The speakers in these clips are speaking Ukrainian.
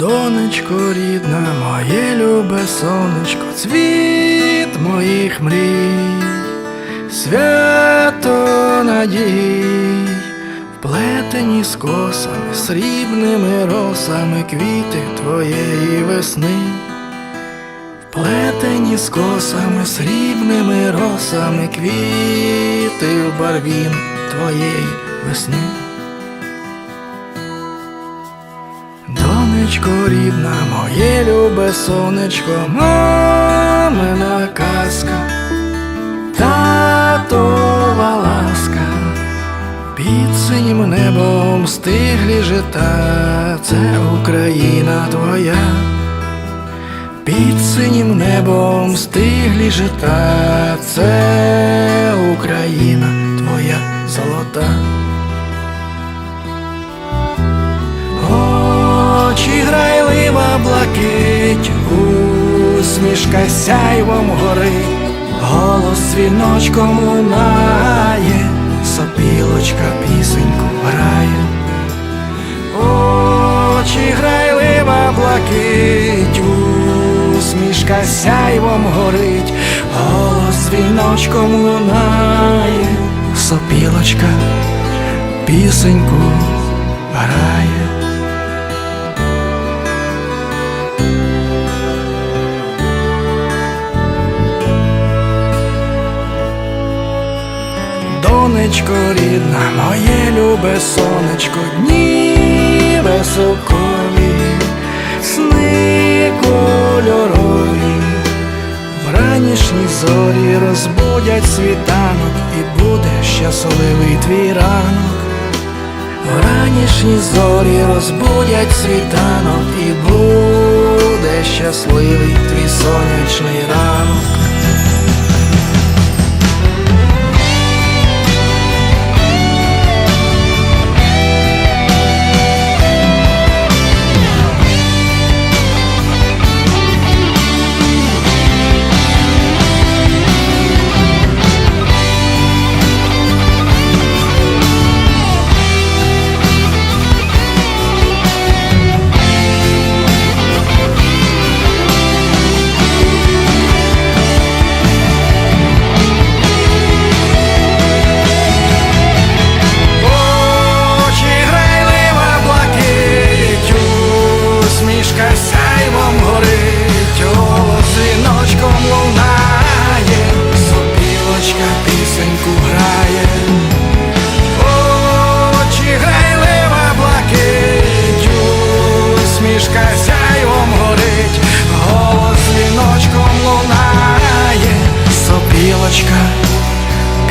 Донечко рідна, моє любе сонечко, цвіт моїх мрій, свято надій, вплетені з косами, срібними росами квіти твоєї весни, вплетені з косами, срібними росами квіти в барвін твоєї весни. Донечко рідна, моє любе сонечко, мамина казка, татова ласка, під синім небом стиглі жита, це Україна твоя, під синім небом стиглі жита, це блакить, усмішка сяйвом горить, голос дзвіночком лунає, сопілочка пісеньку грає. Очі грайлива блакить, усмішка сяйвом горить, голос дзвіночком лунає, сопілочка пісеньку грає. Донечко рідна, моє любе сонечко, дні високові, сни кольорові, вранішні зорі розбудять світанок, і буде щасливий твій ранок. Вранішні зорі розбудять світанок, і буде щасливий твій сонячний ранок.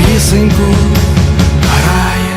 Пісеньку грає.